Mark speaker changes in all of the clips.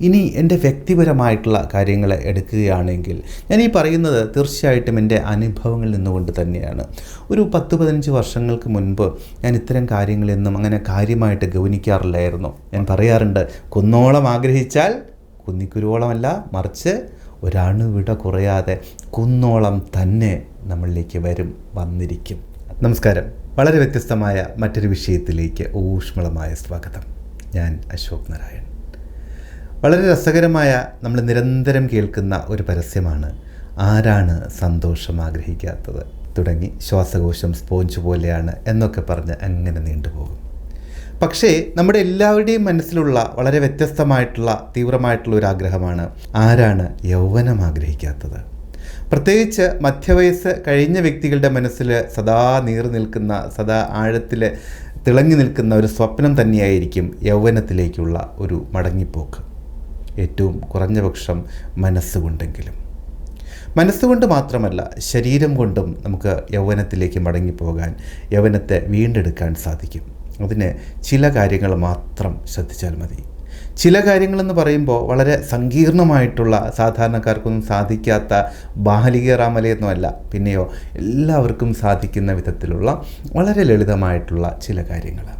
Speaker 1: ഇനി എന്റെ വ്യക്തിപരമായിട്ടുള്ള കാര്യങ്ങൾ എടുക്കുകയാണെങ്കിൽ ഞാൻ ഈ പറയുന്നത് തീർച്ചയായിട്ടും എന്റെ അനുഭവങ്ങളിൽ നിന്നുകൊണ്ട് തന്നെയാണ്. ഒരു പത്ത് പതിനഞ്ച് വർഷങ്ങൾക്ക് മുൻപ് ഞാൻ ഇത്തരം കാര്യങ്ങളൊന്നും അങ്ങനെ കാര്യമായിട്ട് ഗൗനിക്കാറില്ലായിരുന്നു. ഞാൻ പറയാറുണ്ട് കുന്നോളം ആഗ്രഹിച്ചാൽ കുന്നിക്കുരുവോളമല്ല മറിച്ച് ഒരണുവിട കുറയാതെ കുന്നോളം തന്നെ നമ്മളിലേക്ക് വരും വന്നിരിക്കും. നമസ്കാരം. വളരെ വ്യത്യസ്തമായ മറ്റൊരു വിഷയത്തിലേക്ക് ഊഷ്മളമായ സ്വാഗതം. ഞാൻ അശോക് നാരായൺ. വളരെ രസകരമായ നമ്മൾ നിരന്തരം കേൾക്കുന്ന ഒരു പരസ്യമാണ്. ആരാണ് സന്തോഷം ആഗ്രഹിക്കാത്തത്? തുടങ്ങി ശ്വാസകോശം സ്പോഞ്ച് പോലെയാണ് എന്നൊക്കെ പറഞ്ഞ് അങ്ങനെ നീണ്ടുപോകും. പക്ഷേ നമ്മുടെ എല്ലാവരുടെയും മനസ്സിലുള്ള വളരെ വ്യത്യസ്തമായിട്ടുള്ള തീവ്രമായിട്ടുള്ള ഒരു ആഗ്രഹമാണ് ആരാണ് യൗവനം ആഗ്രഹിക്കാത്തത്? പ്രത്യേകിച്ച് മധ്യവയസ്സ് കഴിഞ്ഞ വ്യക്തികളുടെ മനസ്സിൽ സദാ നീറി നിൽക്കുന്ന സദാ ആഴത്തിൽ തിളങ്ങി നിൽക്കുന്ന ഒരു സ്വപ്നം തന്നെയായിരിക്കും യൗവനത്തിലേക്കുള്ള ഒരു മടങ്ങിപ്പോക്ക്. ഏറ്റവും കുറഞ്ഞ പക്ഷം മനസ്സുകൊണ്ടെങ്കിലും. മനസ്സുകൊണ്ട് മാത്രമല്ല ശരീരം കൊണ്ടും നമുക്ക് യൗവനത്തിലേക്ക് മടങ്ങിപ്പോകാൻ യൗവനത്തെ വീണ്ടെടുക്കാൻ സാധിക്കും. അതിന് ചില കാര്യങ്ങൾ മാത്രം ശ്രദ്ധിച്ചാൽ മതി. ചില കാര്യങ്ങളെന്ന് പറയുമ്പോൾ വളരെ സങ്കീർണമായിട്ടുള്ള സാധാരണക്കാർക്കൊന്നും സാധിക്കാത്ത ബാലിക റാമലയൊന്നുമല്ല പിന്നെയോ എല്ലാവർക്കും സാധിക്കുന്ന വിധത്തിലുള്ള വളരെ ലളിതമായിട്ടുള്ള ചില കാര്യങ്ങൾ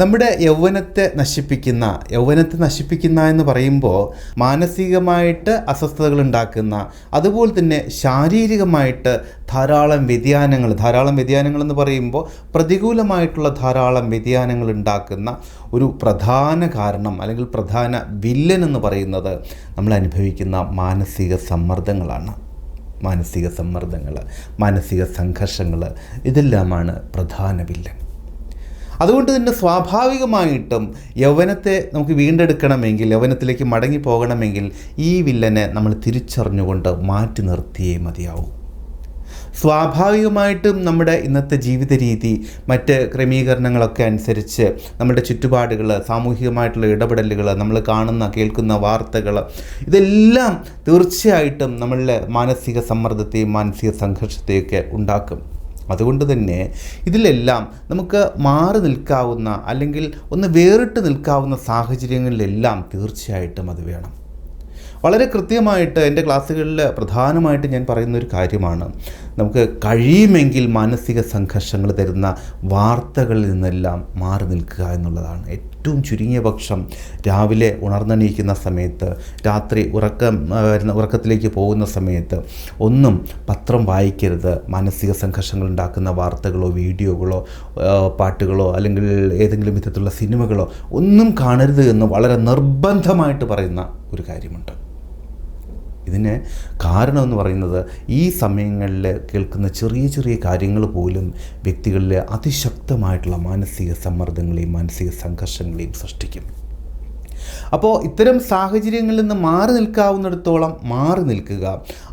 Speaker 1: നമ്മുടെ യൗവനത്തെ നശിപ്പിക്കുന്ന യൗവനത്തെ നശിപ്പിക്കുന്ന എന്ന് പറയുമ്പോൾ മാനസികമായിട്ട് അസ്വസ്ഥതകൾ ഉണ്ടാക്കുന്ന അതുപോലെ തന്നെ ശാരീരികമായിട്ട് ധാരാളം വ്യതിയാനങ്ങൾ ധാരാളം വ്യതിയാനങ്ങൾ എന്ന് പറയുമ്പോൾ പ്രതികൂലമായിട്ടുള്ള ധാരാളം വ്യതിയാനങ്ങൾ ഉണ്ടാക്കുന്ന ഒരു പ്രധാന കാരണം അല്ലെങ്കിൽ പ്രധാന വില്ലൻ എന്ന് പറയുന്നത് നമ്മൾ അനുഭവിക്കുന്ന മാനസിക സമ്മർദ്ദങ്ങളാണ്. മാനസിക സമ്മർദ്ദങ്ങൾ മാനസിക സംഘർഷങ്ങൾ ഇതെല്ലാമാണ് പ്രധാന വില്ലൻ. അതുകൊണ്ട് തന്നെ സ്വാഭാവികമായിട്ടും യൗവനത്തെ നമുക്ക് വീണ്ടെടുക്കണമെങ്കിൽ യൗവനത്തിലേക്ക് മടങ്ങി പോകണമെങ്കിൽ ഈ വില്ലനെ നമ്മൾ തിരിച്ചറിഞ്ഞുകൊണ്ട് മാറ്റി നിർത്തിയേ മതിയാവൂ. സ്വാഭാവികമായിട്ടും നമ്മുടെ ഇന്നത്തെ ജീവിത രീതി മറ്റ് ക്രമീകരണങ്ങളൊക്കെ അനുസരിച്ച് നമ്മുടെ ചുറ്റുപാടുകൾ സാമൂഹികമായിട്ടുള്ള ഇടപെടലുകൾ നമ്മൾ കാണുന്ന കേൾക്കുന്ന വാർത്തകൾ ഇതെല്ലാം തീർച്ചയായിട്ടും നമ്മളിലെ മാനസിക സമ്മർദ്ദത്തെയും മാനസിക സംഘർഷത്തെയൊക്കെ ഉണ്ടാക്കും. അതുകൊണ്ട് തന്നെ ഇതിലെല്ലാം നമുക്ക് മാറി നിൽക്കാവുന്ന അല്ലെങ്കിൽ ഒന്ന് വേറിട്ട് നിൽക്കാവുന്ന സാഹചര്യങ്ങളിലെല്ലാം തീർച്ചയായിട്ടും അത് വേണം. വളരെ കൃത്യമായിട്ട് എന്റെ ക്ലാസ്സുകളിൽ പ്രധാനമായിട്ട് ഞാൻ പറയുന്ന ഒരു കാര്യമാണ്. നമുക്ക് കഴിയുമെങ്കിൽ മാനസിക സംഘർഷങ്ങൾ തരുന്ന വാർത്തകളിൽ നിന്നെല്ലാം മാറി നിൽക്കുക എന്നുള്ളതാണ് ഏറ്റവും ചുരുങ്ങിയ പക്ഷം രാവിലെ ഉണർന്നെണീക്കുന്ന സമയത്ത് രാത്രി ഉറക്കം വരുന്ന ഉറക്കത്തിലേക്ക് പോകുന്ന സമയത്ത് ഒന്നും പത്രം വായിക്കരുത്. മാനസിക സംഘർഷങ്ങൾ ഉണ്ടാക്കുന്ന വാർത്തകളോ വീഡിയോകളോ പാട്ടുകളോ അല്ലെങ്കിൽ ഏതെങ്കിലും വിധത്തിലുള്ള സിനിമകളോ ഒന്നും കാണരുത് എന്ന് വളരെ നിർബന്ധമായിട്ട് പറയുന്ന ഒരു കാര്യമുണ്ട്. ഇതിന് കാരണം എന്ന് പറയുന്നത് ഈ സമയങ്ങളിൽ കേൾക്കുന്ന ചെറിയ ചെറിയ കാര്യങ്ങൾ പോലും വ്യക്തികളിൽ അതിശക്തമായിട്ടുള്ള മാനസിക സമ്മർദ്ദങ്ങളെയും മാനസിക സംഘർഷങ്ങളെയും സൃഷ്ടിക്കും. അപ്പോൾ ഇത്തരം സാഹചര്യങ്ങളിൽ നിന്ന് മാറി നിൽക്കാവുന്നിടത്തോളം മാറി നിൽക്കുക.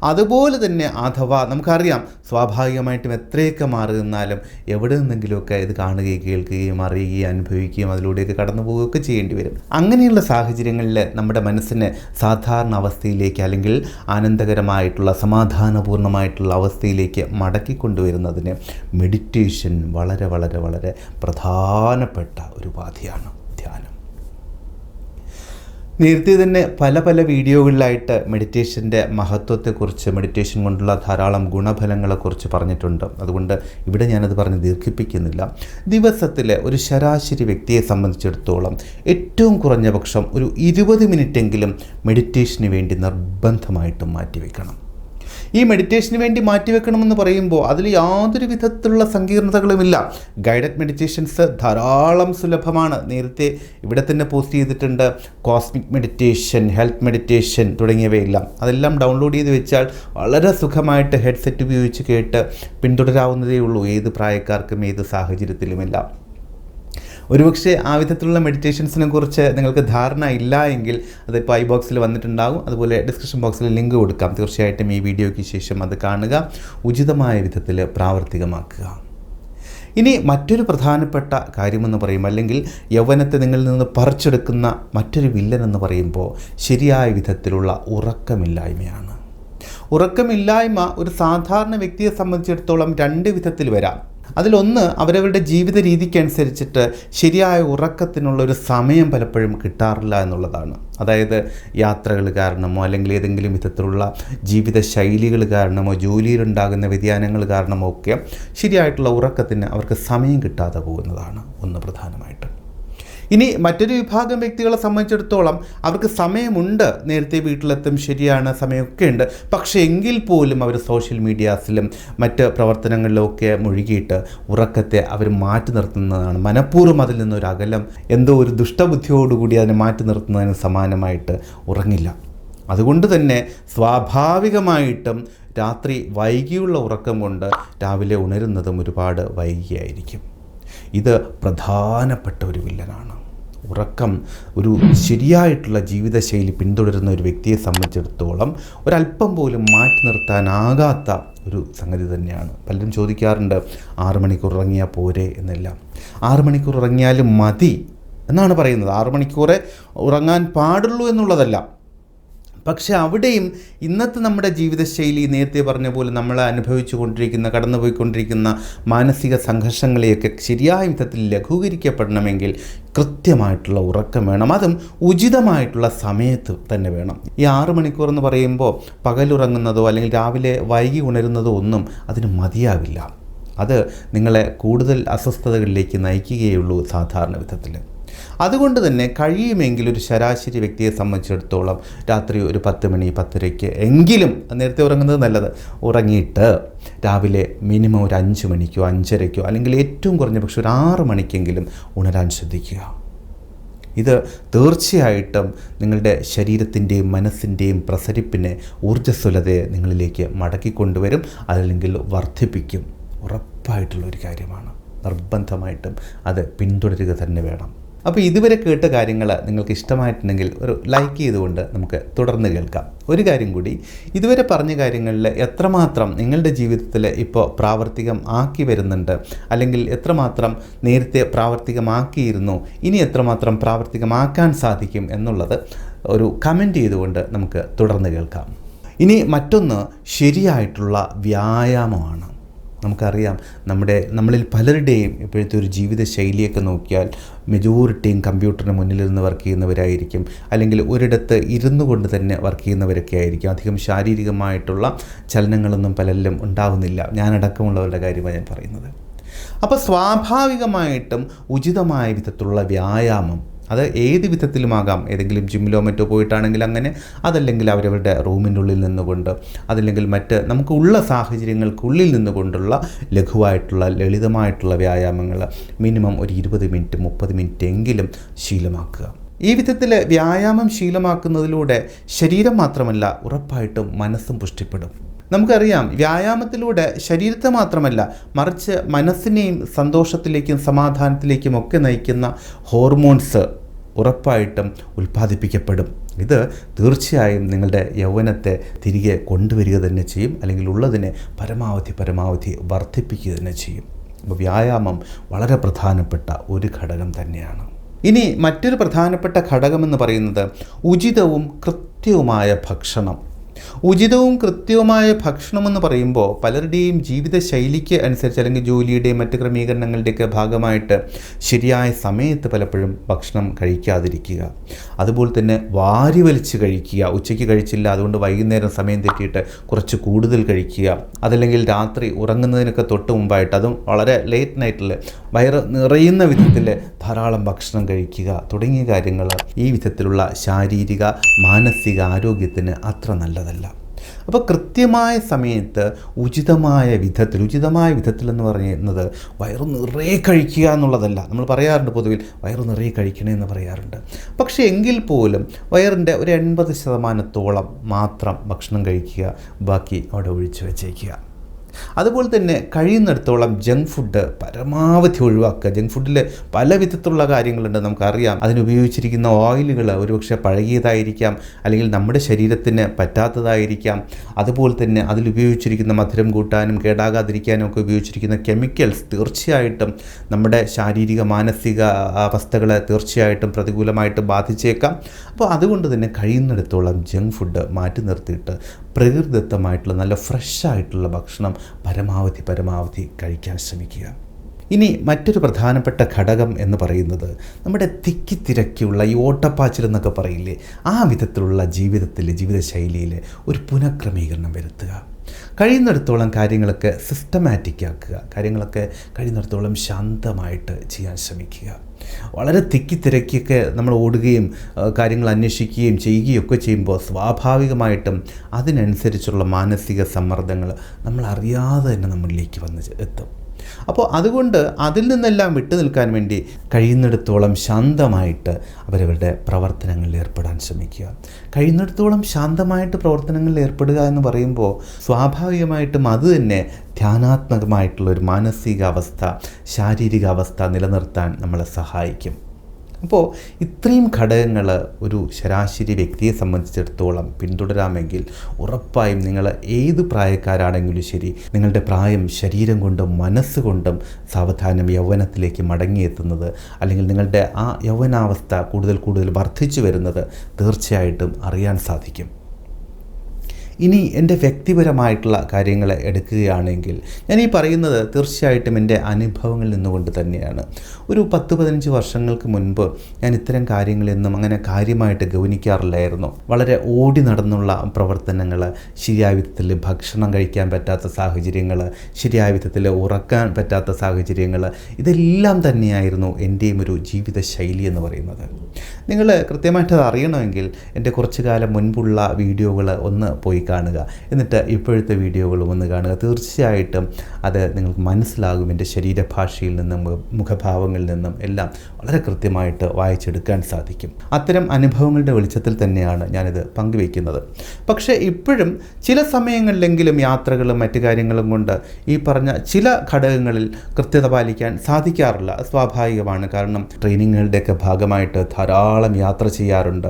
Speaker 1: അതുപോലെ തന്നെ അഥവാ നമുക്കറിയാം സ്വാഭാവികമായിട്ടും എത്രയൊക്കെ മാറി നിന്നാലും എവിടെ നിന്നെങ്കിലുമൊക്കെ ഇത് കാണുകയും കേൾക്കുകയും അറിയുകയും അനുഭവിക്കുകയും അതിലൂടെയൊക്കെ കടന്നു പോവുകയൊക്കെ ചെയ്യേണ്ടി വരും. അങ്ങനെയുള്ള സാഹചര്യങ്ങളിൽ നമ്മുടെ മനസ്സിനെ സാധാരണ അവസ്ഥയിലേക്ക് അല്ലെങ്കിൽ ആനന്ദകരമായിട്ടുള്ള സമാധാനപൂർണമായിട്ടുള്ള അവസ്ഥയിലേക്ക് മടക്കി കൊണ്ടുവരുന്നതിന് മെഡിറ്റേഷൻ വളരെ വളരെ വളരെ പ്രധാനപ്പെട്ട ഒരു ഉപാധിയാണ്. നേരത്തെ തന്നെ പല പല വീഡിയോകളിലായിട്ട് മെഡിറ്റേഷന്റെ മഹത്വത്തെക്കുറിച്ച് മെഡിറ്റേഷൻ കൊണ്ടുള്ള ധാരാളം ഗുണഫലങ്ങളെക്കുറിച്ച് പറഞ്ഞിട്ടുണ്ട്. അതുകൊണ്ട് ഇവിടെ ഞാനത് പറഞ്ഞ് ദീർഘിപ്പിക്കുന്നില്ല. ദിവസത്തിലെ ഒരു ശരാശരി വ്യക്തിയെ സംബന്ധിച്ചിടത്തോളം ഏറ്റവും കുറഞ്ഞ പക്ഷം ഒരു ഇരുപത് മിനിറ്റെങ്കിലും മെഡിറ്റേഷന് വേണ്ടി നിർബന്ധമായിട്ടും മാറ്റിവെക്കണം. ഈ മെഡിറ്റേഷന് വേണ്ടി മാറ്റിവെക്കണമെന്ന് പറയുമ്പോൾ അതിൽ യാതൊരു വിധത്തിലുള്ള സങ്കീർണതകളുമില്ല. ഗൈഡഡ് മെഡിറ്റേഷൻസ് ധാരാളം സുലഭമാണ്. നേരത്തെ ഇവിടെ തന്നെ പോസ്റ്റ് ചെയ്തിട്ടുണ്ട്. കോസ്മിക് മെഡിറ്റേഷൻ ഹെൽത്ത് മെഡിറ്റേഷൻ തുടങ്ങിയവയെല്ലാം. അതെല്ലാം ഡൗൺലോഡ് ചെയ്ത് വെച്ചാൽ വളരെ സുഖമായിട്ട് ഹെഡ്സെറ്റ് ഉപയോഗിച്ച് കേട്ട് പിന്തുടരാവുന്നതേ ഉള്ളൂ ഏത് പ്രായക്കാർക്കും ഏത് സാഹചര്യത്തിലുമെല്ലാം. ഒരുപക്ഷെ ആ വിധത്തിലുള്ള മെഡിറ്റേഷൻസിനെ കുറിച്ച് നിങ്ങൾക്ക് ധാരണ ഇല്ല എങ്കിൽ അതിപ്പോൾ ഐ ബോക്സിൽ വന്നിട്ടുണ്ടാകും അതുപോലെ ഡിസ്ക്രിപ്ഷൻ ബോക്സിൽ ലിങ്ക് കൊടുക്കാം. തീർച്ചയായിട്ടും ഈ വീഡിയോയ്ക്ക് ശേഷം അത് കാണുക. ഉചിതമായ വിധത്തിൽ പ്രാവർത്തികമാക്കുക. ഇനി മറ്റൊരു പ്രധാനപ്പെട്ട കാര്യമെന്ന് പറയും അല്ലെങ്കിൽ യൗവനത്തെ നിങ്ങളിൽ നിന്ന് പറിച്ചെടുക്കുന്ന മറ്റൊരു വില്ലൻ എന്ന് പറയുമ്പോൾ ശരിയായ വിധത്തിലുള്ള ഉറക്കമില്ലായ്മയാണ്. ഉറക്കമില്ലായ്മ ഒരു സാധാരണ വ്യക്തിയെ സംബന്ധിച്ചിടത്തോളം രണ്ട് വിധത്തിൽ വരാം. അതിലൊന്ന് അവരവരുടെ ജീവിത രീതിക്കനുസരിച്ചിട്ട് ശരിയായ ഉറക്കത്തിനുള്ള ഒരു സമയം പലപ്പോഴും കിട്ടാറില്ല എന്നുള്ളതാണ്. അതായത് യാത്രകൾ കാരണമോ അല്ലെങ്കിൽ ഏതെങ്കിലും വിധത്തിലുള്ള ജീവിത ശൈലികൾ കാരണമോ ജോലിയിലുണ്ടാകുന്ന വ്യതിയാനങ്ങൾ കാരണമോ ഒക്കെ ശരിയായിട്ടുള്ള ഉറക്കത്തിന് അവർക്ക് സമയം കിട്ടാതെ പോകുന്നതാണ് ഒന്ന് പ്രധാനമായിട്ട്. ഇനി മറ്റൊരു വിഭാഗം വ്യക്തികളെ സംബന്ധിച്ചിടത്തോളം അവർക്ക് സമയമുണ്ട്. നേരത്തെ വീട്ടിലെത്തും ശരിയാണ് സമയമൊക്കെ ഉണ്ട്. പക്ഷേ എങ്കിൽ പോലും അവർ സോഷ്യൽ മീഡിയാസിലും മറ്റ് പ്രവർത്തനങ്ങളിലൊക്കെ മുഴുകിയിട്ട് ഉറക്കത്തെ അവർ മാറ്റി നിർത്തുന്നതാണ്. മനഃപൂർവം അതിൽ നിന്നൊരു അകലം എന്തോ ഒരു ദുഷ്ടബുദ്ധിയോടുകൂടി അതിനെ മാറ്റി നിർത്തുന്നതിന് സമാനമായിട്ട് ഉറങ്ങില്ല. അതുകൊണ്ട് തന്നെ സ്വാഭാവികമായിട്ടും രാത്രി വൈകിയുള്ള ഉറക്കം കൊണ്ട് രാവിലെ ഉണരുന്നതും ഒരുപാട് വൈകിയായിരിക്കും. ഇത് പ്രധാനപ്പെട്ട ഒരു വില്ലനാണ്. ഉറക്കം ഒരു ശരിയായിട്ടുള്ള ജീവിതശൈലി പിന്തുടരുന്ന ഒരു വ്യക്തിയെ സംബന്ധിച്ചിടത്തോളം ഒരല്പം പോലും മാറ്റി നിർത്താനാകാത്ത ഒരു സംഗതി തന്നെയാണ്. പലരും ചോദിക്കാറുണ്ട് ആറ് മണിക്കൂർ ഉറങ്ങിയാൽ പോരെ? എന്നെല്ലാം. ആറ് മണിക്കൂർ ഉറങ്ങിയാലും മതി എന്നാണ് പറയുന്നത്. ആറ് മണിക്കൂറേ ഉറങ്ങാൻ പാടുള്ളൂ എന്നുള്ളതല്ല. പക്ഷെ അവിടെയും ഇന്നത്തെ നമ്മുടെ ജീവിതശൈലി നേരത്തെ പറഞ്ഞ പോലെ നമ്മൾ അനുഭവിച്ചു കൊണ്ടിരിക്കുന്ന കടന്നുപോയിക്കൊണ്ടിരിക്കുന്ന മാനസിക സംഘർഷങ്ങളെയൊക്കെ ശരിയായ വിധത്തിൽ ലഘൂകരിക്കപ്പെടണമെങ്കിൽ കൃത്യമായിട്ടുള്ള ഉറക്കം വേണം. അതും ഉചിതമായിട്ടുള്ള സമയത്ത് തന്നെ വേണം. ഈ ആറ് മണിക്കൂർ എന്ന് പറയുമ്പോൾ പകലുറങ്ങുന്നതോ അല്ലെങ്കിൽ രാവിലെ വൈകി ഉണരുന്നതോ ഒന്നും അതിന് മതിയാവില്ല. അത് നിങ്ങളെ കൂടുതൽ അസ്വസ്ഥതകളിലേക്ക് നയിക്കുകയുള്ളൂ സാധാരണ വിധത്തിൽ. അതുകൊണ്ട് തന്നെ കഴിയുമെങ്കിൽ ഒരു ശരാശരി വ്യക്തിയെ സംബന്ധിച്ചിടത്തോളം രാത്രി ഒരു പത്ത് മണി പത്തരയ്ക്ക് എങ്കിലും നേരത്തെ ഉറങ്ങുന്നത് നല്ലത് ഉറങ്ങിയിട്ട് രാവിലെ മിനിമം ഒരു അഞ്ച് മണിക്കോ അഞ്ചരയ്ക്കോ അല്ലെങ്കിൽ ഏറ്റവും കുറഞ്ഞ പക്ഷെ ഒരു ആറ് മണിക്കെങ്കിലും ഉണരാൻ ശ്രദ്ധിക്കുക. ഇത് തീർച്ചയായിട്ടും നിങ്ങളുടെ ശരീരത്തിന്റെയും മനസ്സിന്റെയും പ്രസരിപ്പിനെ ഊർജസ്വലതയെ നിങ്ങളിലേക്ക് മടക്കിക്കൊണ്ടുവരും അതല്ലെങ്കിൽ വർദ്ധിപ്പിക്കും. ഉറപ്പായിട്ടുള്ള ഒരു കാര്യമാണ്. നിർബന്ധമായിട്ടും അത് പിന്തുടരുക തന്നെ വേണം. അപ്പോൾ ഇതുവരെ കേട്ട കാര്യങ്ങൾ നിങ്ങൾക്ക് ഇഷ്ടമായിട്ടുണ്ടെങ്കിൽ ഒരു ലൈക്ക് ചെയ്തുകൊണ്ട് നമുക്ക് തുടർന്ന് കേൾക്കാം. ഒരു കാര്യം കൂടി ഇതുവരെ പറഞ്ഞ കാര്യങ്ങളിൽ എത്രമാത്രം നിങ്ങളുടെ ജീവിതത്തിൽ ഇപ്പോൾ പ്രാവർത്തികം ആക്കി വരുന്നുണ്ട്? അല്ലെങ്കിൽ എത്രമാത്രം നേരത്തെ പ്രാവർത്തികമാക്കിയിരുന്നു? ഇനി എത്രമാത്രം പ്രാവർത്തികമാക്കാൻ സാധിക്കും എന്നുള്ളത് ഒരു കമന്റ് ചെയ്തുകൊണ്ട് നമുക്ക് തുടർന്ന് കേൾക്കാം. ഇനി മറ്റൊന്ന് ശരിയായിട്ടുള്ള വ്യായാമമാണ്. നമുക്കറിയാം. നമ്മുടെ നമ്മളിൽ പലരുടെയും ഇപ്പോഴത്തെ ഒരു ജീവിത ശൈലിയൊക്കെ നോക്കിയാൽ മെജോറിറ്റിയും കമ്പ്യൂട്ടറിന് മുന്നിലിരുന്ന് വർക്ക് ചെയ്യുന്നവരായിരിക്കും. അല്ലെങ്കിൽ ഒരിടത്ത് ഇരുന്നു കൊണ്ട് തന്നെ വർക്ക് ചെയ്യുന്നവരൊക്കെ ആയിരിക്കും. അധികം ശാരീരികമായിട്ടുള്ള ചലനങ്ങളൊന്നും പലരിലും ഉണ്ടാവുന്നില്ല. ഞാനടക്കമുള്ളവരുടെ കാര്യമാണ് ഞാൻ പറയുന്നത്. അപ്പോൾ സ്വാഭാവികമായിട്ടും ഉചിതമായ വിധത്തിലുള്ള വ്യായാമം അത് ഏത് വിധത്തിലുമാകാം? ഏതെങ്കിലും ജിമ്മിലോ മറ്റോ പോയിട്ടാണെങ്കിൽ അങ്ങനെ അതല്ലെങ്കിൽ അവരവരുടെ റൂമിന്റെ ഉള്ളിൽ നിന്നുകൊണ്ട് അതല്ലെങ്കിൽ മറ്റ് നമുക്കുള്ള സാഹചര്യങ്ങൾക്കുള്ളിൽ നിന്നുകൊണ്ടുള്ള ലഘുവായിട്ടുള്ള ലളിതമായിട്ടുള്ള വ്യായാമങ്ങൾ മിനിമം ഒരു ഇരുപത് മിനിറ്റ് മുപ്പത് മിനിറ്റ് എങ്കിലും ശീലമാക്കുക. ഈ വിധത്തിൽ വ്യായാമം ശീലമാക്കുന്നതിലൂടെ ശരീരം മാത്രമല്ല ഉറപ്പായിട്ടും മനസ്സും പുഷ്ടിപ്പെടും. നമുക്കറിയാം വ്യായാമത്തിലൂടെ ശരീരത്തെ മാത്രമല്ല മറിച്ച് മനസ്സിനെയും സന്തോഷത്തിലേക്കും സമാധാനത്തിലേക്കും ഒക്കെ നയിക്കുന്ന ഹോർമോൺസ് ഉറപ്പായിട്ടും ഉൽപ്പാദിപ്പിക്കപ്പെടും. ഇത് തീർച്ചയായും നിങ്ങളുടെ യൗവനത്തെ തിരികെ കൊണ്ടുവരിക തന്നെ ചെയ്യും അല്ലെങ്കിൽ ഉള്ളതിനെ പരമാവധി പരമാവധി വർദ്ധിപ്പിക്കുക തന്നെ ചെയ്യും. അപ്പോൾ വ്യായാമം വളരെ പ്രധാനപ്പെട്ട ഒരു ഘടകം തന്നെയാണ്. ഇനി മറ്റൊരു പ്രധാനപ്പെട്ട ഘടകമെന്ന് പറയുന്നത് ഉചിതവും കൃത്യവുമായ ഭക്ഷണം. ഉചിതവും കൃത്യവുമായ ഭക്ഷണമെന്ന് പറയുമ്പോൾ പലരുടെയും ജീവിത ശൈലിക്ക് അനുസരിച്ച് അല്ലെങ്കിൽ ജോലിയുടെയും മറ്റ് ക്രമീകരണങ്ങളുടെയൊക്കെ ഭാഗമായിട്ട് ശരിയായ സമയത്ത് പലപ്പോഴും ഭക്ഷണം കഴിക്കാതിരിക്കുക. അതുപോലെ തന്നെ വാരി വലിച്ച് കഴിക്കുക. ഉച്ചയ്ക്ക് കഴിച്ചില്ല അതുകൊണ്ട് വൈകുന്നേരം സമയം തെറ്റിയിട്ട് കുറച്ച് കൂടുതൽ കഴിക്കുക. അതല്ലെങ്കിൽ രാത്രി ഉറങ്ങുന്നതിനൊക്കെ തൊട്ട് മുമ്പായിട്ട് അതും വളരെ ലേറ്റ് നൈറ്റിൽ വയറ് നിറയുന്ന വിധത്തിൽ ധാരാളം ഭക്ഷണം കഴിക്കുക. തുടങ്ങിയ കാര്യങ്ങൾ ഈ വിധത്തിലുള്ള ശാരീരിക മാനസിക ആരോഗ്യത്തിന് അത്ര നല്ലതല്ല അപ്പോൾ കൃത്യമായ സമയത്ത് ഉചിതമായ വിധത്തിൽ ഉചിതമായ വിധത്തിൽ എന്ന് പറയുന്നത് വയറ് നിറയെ കഴിക്കുക എന്നുള്ളതല്ല. നമ്മൾ പറയാറുണ്ട് പൊതുവിൽ വയറ് നിറയെ കഴിക്കണേ എന്ന് പറയാറുണ്ട്. പക്ഷേ എങ്കിൽ പോലും വയറിന്റെ ഒരു എൺപത് ശതമാനത്തോളം മാത്രം ഭക്ഷണം കഴിക്കുക ബാക്കി അവിടെ ഒഴിച്ചു വെച്ചേക്കുക. അതുപോലെ തന്നെ കഴിയുന്നിടത്തോളം ജങ്ക് ഫുഡ് പരമാവധി ഒഴിവാക്കുക. ജങ്ക് ഫുഡിൽ പല വിധത്തിലുള്ള കാര്യങ്ങളുണ്ട് നമുക്കറിയാം. അതിനുപയോഗിച്ചിരിക്കുന്ന ഓയിലുകൾ ഒരുപക്ഷെ പഴകിയതായിരിക്കാം അല്ലെങ്കിൽ നമ്മുടെ ശരീരത്തിന് പറ്റാത്തതായിരിക്കാം. അതുപോലെ തന്നെ അതിലുപയോഗിച്ചിരിക്കുന്ന മധുരം കൂട്ടാനും കേടാകാതിരിക്കാനും ഒക്കെ ഉപയോഗിച്ചിരിക്കുന്ന കെമിക്കൽസ് തീർച്ചയായിട്ടും നമ്മുടെ ശാരീരിക മാനസിക അവസ്ഥകളെ തീർച്ചയായിട്ടും പ്രതികൂലമായിട്ട് ബാധിച്ചേക്കാം. അപ്പോൾ അതുകൊണ്ട് തന്നെ കഴിയുന്നിടത്തോളം ജങ്ക് ഫുഡ് മാറ്റി നിർത്തിയിട്ട് പ്രകൃതിദത്തമായിട്ടുള്ള നല്ല ഫ്രഷായിട്ടുള്ള ഭക്ഷണം പരമാവധി പരമാവധി കഴിക്കാൻ ശ്രമിക്കുക. ഇനി മറ്റൊരു പ്രധാനപ്പെട്ട ഘടകം എന്ന് പറയുന്നത് നമ്മുടെ തിക്കി തിരക്കിയുള്ള ഈ ഓട്ടപ്പാച്ചിൽ എന്നൊക്കെ പറയില്ലേ? ആ വിധത്തിലുള്ള ജീവിതത്തിൽ ജീവിതശൈലിയിൽ ഒരു പുനഃക്രമീകരണം വരുത്തുക. കഴിയുന്നിടത്തോളം കാര്യങ്ങളൊക്കെ സിസ്റ്റമാറ്റിക് ആക്കുക. കാര്യങ്ങളൊക്കെ കഴിയുന്നിടത്തോളം ശാന്തമായിട്ട് ചെയ്യാൻ ശ്രമിക്കുക. വളരെ തിക്കി തിരക്കിയൊക്കെ നമ്മൾ ഓടുകയും കാര്യങ്ങൾ അന്വേഷിക്കുകയും ചെയ്യുകയൊക്കെ ചെയ്യുമ്പോൾ സ്വാഭാവികമായിട്ടും അതിനനുസരിച്ചുള്ള മാനസിക സമ്മർദ്ദങ്ങൾ നമ്മൾ അറിയാതെ തന്നെ നമ്മളിലേക്ക് വന്ന് എത്തും. അപ്പോൾ അതുകൊണ്ട് അതിൽ നിന്നെല്ലാം വിട്ടു നിൽക്കാൻ വേണ്ടി കഴിയുന്നിടത്തോളം ശാന്തമായിട്ട് അവരവരുടെ പ്രവർത്തനങ്ങളിൽ ഏർപ്പെടാൻ ശ്രമിക്കുക. കഴിയുന്നിടത്തോളം ശാന്തമായിട്ട് പ്രവർത്തനങ്ങളിൽ ഏർപ്പെടുക എന്ന് പറയുമ്പോൾ സ്വാഭാവികമായിട്ടും അത് തന്നെ ധ്യാനാത്മകമായിട്ടുള്ള ഒരു മാനസികാവസ്ഥ ശാരീരികാവസ്ഥ നിലനിർത്താൻ നമ്മളെ സഹായിക്കും. അപ്പോൾ ഇത്രയും ഘടകങ്ങൾ ഒരു ശരാശരി വ്യക്തിയെ സംബന്ധിച്ചിടത്തോളം പിന്തുടരാമെങ്കിൽ ഉറപ്പായും നിങ്ങൾ ഏത് പ്രായക്കാരാണെങ്കിലും ശരി നിങ്ങളുടെ പ്രായം ശരീരം കൊണ്ടും മനസ്സുകൊണ്ടും സാവധാനം യൗവനത്തിലേക്ക് മടങ്ങിയെത്തുന്നത് അല്ലെങ്കിൽ നിങ്ങളുടെ ആ യൗവനാവസ്ഥ കൂടുതൽ കൂടുതൽ വർദ്ധിച്ചു വരുന്നത് തീർച്ചയായിട്ടും അറിയാൻ സാധിക്കും. ഇനി എന്റെ വ്യക്തിപരമായിട്ടുള്ള കാര്യങ്ങൾ എടുക്കുകയാണെങ്കിൽ ഞാൻ ഈ പറയുന്നത് തീർച്ചയായിട്ടും എന്റെ അനുഭവങ്ങളിൽ നിന്നുകൊണ്ട് തന്നെയാണ്. ഒരു പത്ത് പതിനഞ്ച് വർഷങ്ങൾക്ക് മുൻപ് ഞാൻ ഇത്തരം കാര്യങ്ങളൊന്നും അങ്ങനെ കാര്യമായിട്ട് ഗൗനിക്കാറില്ലായിരുന്നു. വളരെ ഓടി നടന്നുള്ള പ്രവർത്തനങ്ങൾ ശരിയായ വിധത്തിൽ ഭക്ഷണം കഴിക്കാൻ പറ്റാത്ത സാഹചര്യങ്ങൾ ശരിയായ വിധത്തിൽ ഉറക്കാൻ പറ്റാത്ത സാഹചര്യങ്ങൾ ഇതെല്ലാം തന്നെയായിരുന്നു എന്റെയും ഒരു ജീവിത ശൈലി എന്ന് പറയുന്നത്. നിങ്ങൾ കൃത്യമായിട്ട് അറിയണമെങ്കിൽ എന്റെ കുറച്ച് കാലം മുൻപുള്ള വീഡിയോകൾ ഒന്ന് പോയി കാണുക. എന്നിട്ട് ഇപ്പോഴത്തെ വീഡിയോകളും ഒന്ന് കാണുക. തീർച്ചയായിട്ടും അത് നിങ്ങൾക്ക് മനസ്സിലാകും. എന്റെ ശരീരഭാഷയിൽ നിന്നും മുഖഭാവങ്ങളിൽ നിന്നും എല്ലാം വളരെ കൃത്യമായിട്ട് വായിച്ചെടുക്കാൻ സാധിക്കും. അത്തരം അനുഭവങ്ങളുടെ വെളിച്ചത്തിൽ തന്നെയാണ് ഞാനിത് പങ്കുവയ്ക്കുന്നത്. പക്ഷേ ഇപ്പോഴും ചില സമയങ്ങളിലെങ്കിലും യാത്രകളും മറ്റു കാര്യങ്ങളും കൊണ്ട് ഈ പറഞ്ഞ ചില ഘടകങ്ങളിൽ കൃത്യത പാലിക്കാൻ സാധിക്കാറില്ല. സ്വാഭാവികമാണ്. കാരണം ട്രെയിനിങ്ങുകളുടെയൊക്കെ ഭാഗമായിട്ട് ധാരാളം യാത്ര ചെയ്യാറുണ്ട്.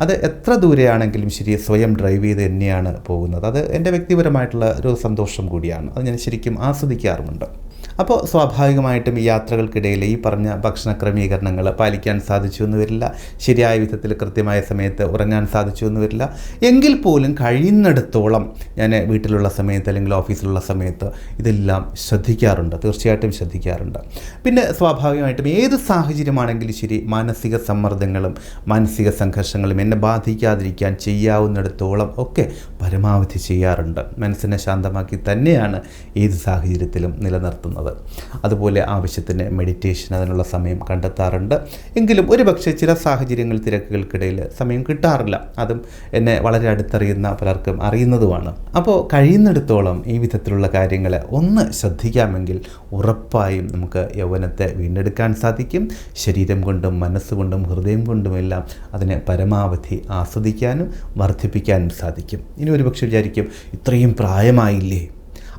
Speaker 1: അത് എത്ര ദൂരെയാണെങ്കിലും ശരി സ്വയം ഡ്രൈവ് ചെയ്ത് തന്നെയാണ് പോകുന്നത്. അത് എന്റെ വ്യക്തിപരമായിട്ടുള്ള ഒരു സന്തോഷം കൂടിയാണ്. അത് ഞാൻ ശരിക്കും ആസ്വദിക്കാറുമുണ്ട്. അപ്പോൾ സ്വാഭാവികമായിട്ടും ഈ യാത്രകൾക്കിടയിൽ ഈ പറഞ്ഞ ഭക്ഷണ ക്രമീകരണങ്ങൾ പാലിക്കാൻ സാധിച്ചു എന്ന് വരില്ല. ശരിയായ വിധത്തിൽ കൃത്യമായ സമയത്ത് ഉറങ്ങാൻ സാധിച്ചു എന്ന് വരില്ല. എങ്കിൽ പോലും കഴിയുന്നിടത്തോളം ഞാൻ വീട്ടിലുള്ള സമയത്ത് അല്ലെങ്കിൽ ഓഫീസിലുള്ള സമയത്ത് ഇതെല്ലാം ശ്രദ്ധിക്കാറുണ്ട്. തീർച്ചയായിട്ടും ശ്രദ്ധിക്കാറുണ്ട്. പിന്നെ സ്വാഭാവികമായിട്ടും ഏത് സാഹചര്യമാണെങ്കിലും ശരി മാനസിക സമ്മർദ്ദങ്ങളും മാനസിക സംഘർഷങ്ങളും എന്നെ ബാധിക്കാതിരിക്കാൻ ചെയ്യാവുന്നിടത്തോളം ഒക്കെ പരമാവധി ചെയ്യാറുണ്ട്. മനസ്സിനെ ശാന്തമാക്കി തന്നെയാണ് ഏത് സാഹചര്യത്തിലും നിലനിർത്തുന്നത്. അതുപോലെ ആവശ്യത്തിന് മെഡിറ്റേഷൻ അതിനുള്ള സമയം കണ്ടെത്താറുണ്ട്. എങ്കിലും ഒരുപക്ഷെ ചില സാഹചര്യങ്ങൾ തിരക്കുകൾക്കിടയിൽ സമയം കിട്ടാറില്ല. അതും എന്നെ വളരെ അടുത്തറിയുന്ന പലർക്കും അറിയുന്നതുമാണ്. അപ്പോൾ കഴിയുന്നിടത്തോളം ഈ വിധത്തിലുള്ള കാര്യങ്ങൾ ഒന്ന് ശ്രദ്ധിക്കാമെങ്കിൽ ഉറപ്പായും നമുക്ക് യൗവനത്തെ വീണ്ടെടുക്കാൻ സാധിക്കും. ശരീരം കൊണ്ടും മനസ്സുകൊണ്ടും ഹൃദയം കൊണ്ടുമെല്ലാം അതിനെ പരമാവധി ആസ്വദിക്കാനും വർദ്ധിപ്പിക്കാനും സാധിക്കും. ഇനി ഒരുപക്ഷെ വിചാരിക്കും ഇത്രയും പ്രായമായില്ലേ?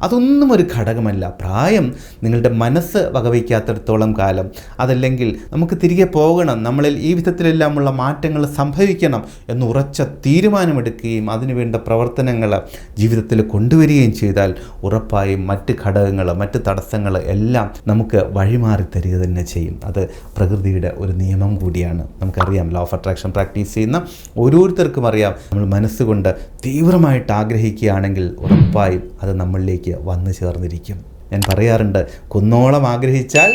Speaker 1: അതൊന്നും ഒരു ഘടകമല്ല. പ്രായം നിങ്ങളുടെ മനസ്സ് വകവയ്ക്കാത്തിടത്തോളം കാലം. അതല്ലെങ്കിൽ നമുക്ക് തിരികെ പോകണം. നമ്മളിൽ ഈ വിധത്തിലെല്ലാമുള്ള മാറ്റങ്ങൾ സംഭവിക്കണം എന്ന് ഉറച്ച തീരുമാനമെടുക്കുകയും അതിനുവേണ്ട പ്രവർത്തനങ്ങൾ ജീവിതത്തിൽ കൊണ്ടുവരികയും ചെയ്താൽ ഉറപ്പായും മറ്റ് ഘടകങ്ങൾ മറ്റ് തടസ്സങ്ങൾ എല്ലാം നമുക്ക് വഴിമാറി തരിക തന്നെ ചെയ്യും. അത് പ്രകൃതിയുടെ ഒരു നിയമം കൂടിയാണ്. നമുക്കറിയാം ലോ ഓഫ് അട്രാക്ഷൻ പ്രാക്ടീസ് ചെയ്യുന്ന ഓരോരുത്തർക്കും അറിയാം. നമ്മൾ മനസ്സുകൊണ്ട് തീവ്രമായിട്ട് ആഗ്രഹിക്കുകയാണെങ്കിൽ ഉറപ്പായും അത് നമ്മളിലേക്ക് വന്നു ചേർന്നിരിക്കും. ഞാൻ പറയാറുണ്ട് കുന്നോളം ആഗ്രഹിച്ചാൽ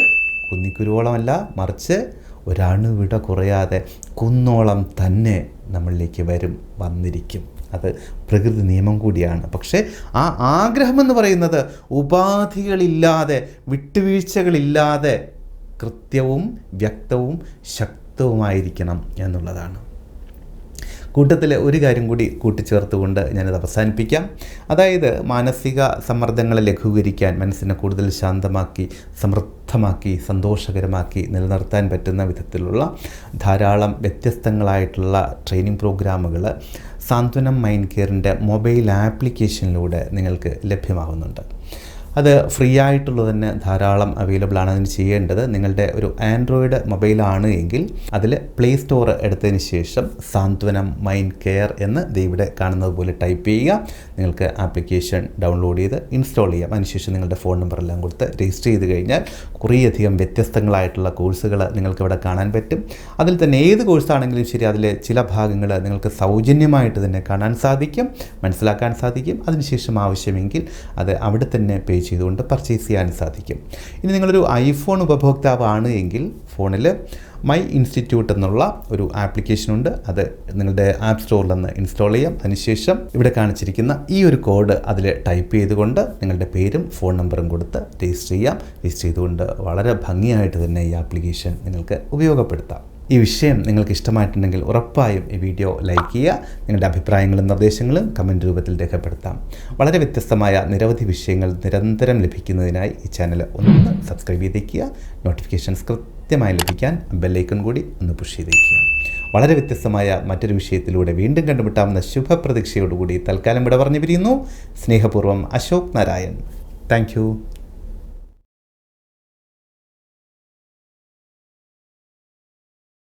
Speaker 1: കുന്നിക്കുരുവോളമല്ല മറിച്ച് ഒരണുവിട കുറയാതെ കുന്നോളം തന്നെ നമ്മളിലേക്ക് വരും വന്നിരിക്കും. അത് പ്രകൃതി നിയമം കൂടിയാണ്. പക്ഷേ ആ ആഗ്രഹം എന്ന് പറയുന്നത് ഉപാധികളില്ലാതെ വിട്ടുവീഴ്ചകളില്ലാതെ കൃത്യവും വ്യക്തവും ശക്തവുമായിരിക്കണം എന്നുള്ളതാണ്. കൂട്ടത്തിൽ ഒരു കാര്യം കൂടി കൂട്ടിച്ചേർത്തുകൊണ്ട് ഞാനത് അവസാനിപ്പിക്കാം. അതായത് മാനസിക സമ്മർദ്ദങ്ങളെ ലഘൂകരിക്കാൻ മനസ്സിനെ കൂടുതൽ ശാന്തമാക്കി സമൃദ്ധമാക്കി സന്തോഷകരമാക്കി നിലനിർത്താൻ പറ്റുന്ന വിധത്തിലുള്ള ധാരാളം വ്യത്യസ്തങ്ങളായിട്ടുള്ള ട്രെയിനിങ് പ്രോഗ്രാമുകൾ സാന്ത്വനം മൈൻഡ് കെയറിന്റെ മൊബൈൽ ആപ്ലിക്കേഷനിലൂടെ നിങ്ങൾക്ക് ലഭ്യമാകുന്നുണ്ട് അത് ഫ്രീ ആയിട്ടുള്ളത് തന്നെ ധാരാളം അവൈലബിൾ ആണ് അതിന് ചെയ്യേണ്ടത്. നിങ്ങളുടെ ഒരു ആൻഡ്രോയിഡ് മൊബൈലാണ് എങ്കിൽ അതിൽ പ്ലേ സ്റ്റോർ എടുത്തതിന് ശേഷം സാന്ത്വനം മൈൻഡ് കെയർ എന്ന് ഇവിടെ കാണുന്നത് പോലെ ടൈപ്പ് ചെയ്യുക. നിങ്ങൾക്ക് ആപ്ലിക്കേഷൻ ഡൗൺലോഡ് ചെയ്ത് ഇൻസ്റ്റാൾ ചെയ്യാം. അതിനുശേഷം നിങ്ങളുടെ ഫോൺ നമ്പറെല്ലാം കൊടുത്ത് രജിസ്റ്റർ ചെയ്ത് കഴിഞ്ഞാൽ കുറേയധികം വ്യത്യസ്തങ്ങളായിട്ടുള്ള കോഴ്സുകൾ നിങ്ങൾക്ക് ഇവിടെ കാണാൻ പറ്റും. അതിൽ തന്നെ ഏത് കോഴ്സാണെങ്കിലും ശരി അതിലെ ചില ഭാഗങ്ങൾ നിങ്ങൾക്ക് സൗജന്യമായിട്ട് തന്നെ കാണാൻ സാധിക്കും മനസ്സിലാക്കാൻ സാധിക്കും. അതിനുശേഷം ആവശ്യമെങ്കിൽ അത് അവിടെ തന്നെ പേ ചെയ്തുകൊണ്ട് പർച്ചേസ് ചെയ്യാൻ സാധിക്കും. ഇനി നിങ്ങളൊരു ഐഫോൺ ഉപഭോക്താവാണ് എങ്കിൽ ഫോണിൽ മൈ ഇൻസ്റ്റിറ്റ്യൂട്ട് എന്നുള്ള ഒരു ആപ്ലിക്കേഷൻ ഉണ്ട്. അത് നിങ്ങളുടെ ആപ്പ് സ്റ്റോറിൽ നിന്ന് ഇൻസ്റ്റാൾ ചെയ്യാം. അതിനുശേഷം ഇവിടെ കാണിച്ചിരിക്കുന്ന ഈ ഒരു കോഡ് അതിൽ ടൈപ്പ് ചെയ്തുകൊണ്ട് നിങ്ങളുടെ പേരും ഫോൺ നമ്പറും കൊടുത്ത് രജിസ്റ്റർ ചെയ്യാം. രജിസ്റ്റർ ചെയ്തുകൊണ്ട് വളരെ ഭംഗിയായിട്ട് തന്നെ ഈ ആപ്ലിക്കേഷൻ നിങ്ങൾക്ക് ഉപയോഗപ്പെടുത്താം. ഈ വിഷയം നിങ്ങൾക്ക് ഇഷ്ടമായിട്ടുണ്ടെങ്കിൽ ഉറപ്പായും ഈ വീഡിയോ ലൈക്ക് ചെയ്യുക. നിങ്ങളുടെ അഭിപ്രായങ്ങളും നിർദ്ദേശങ്ങളും കമന്റ് രൂപത്തിൽ രേഖപ്പെടുത്താം. വളരെ വ്യത്യസ്തമായ നിരവധി വിഷയങ്ങൾ നിരന്തരം ലഭിക്കുന്നതിനായി ഈ ചാനൽ ഒന്ന് സബ്സ്ക്രൈബ് ചെയ്തേക്കുക. നോട്ടിഫിക്കേഷൻസ് കൃത്യമായി ലഭിക്കാൻ ബെല്ലൈക്കൺ കൂടി ഒന്ന് പുഷ് ചെയ്തേക്കുക. വളരെ വ്യത്യസ്തമായ മറ്റൊരു വിഷയത്തിലൂടെ വീണ്ടും കണ്ടുമുട്ടാവുന്ന ശുഭപ്രതീക്ഷയോടുകൂടി തൽക്കാലം ഇവിടെ പറഞ്ഞു പിരിയുന്നു സ്നേഹപൂർവം അശോക് നാരായൺ. താങ്ക്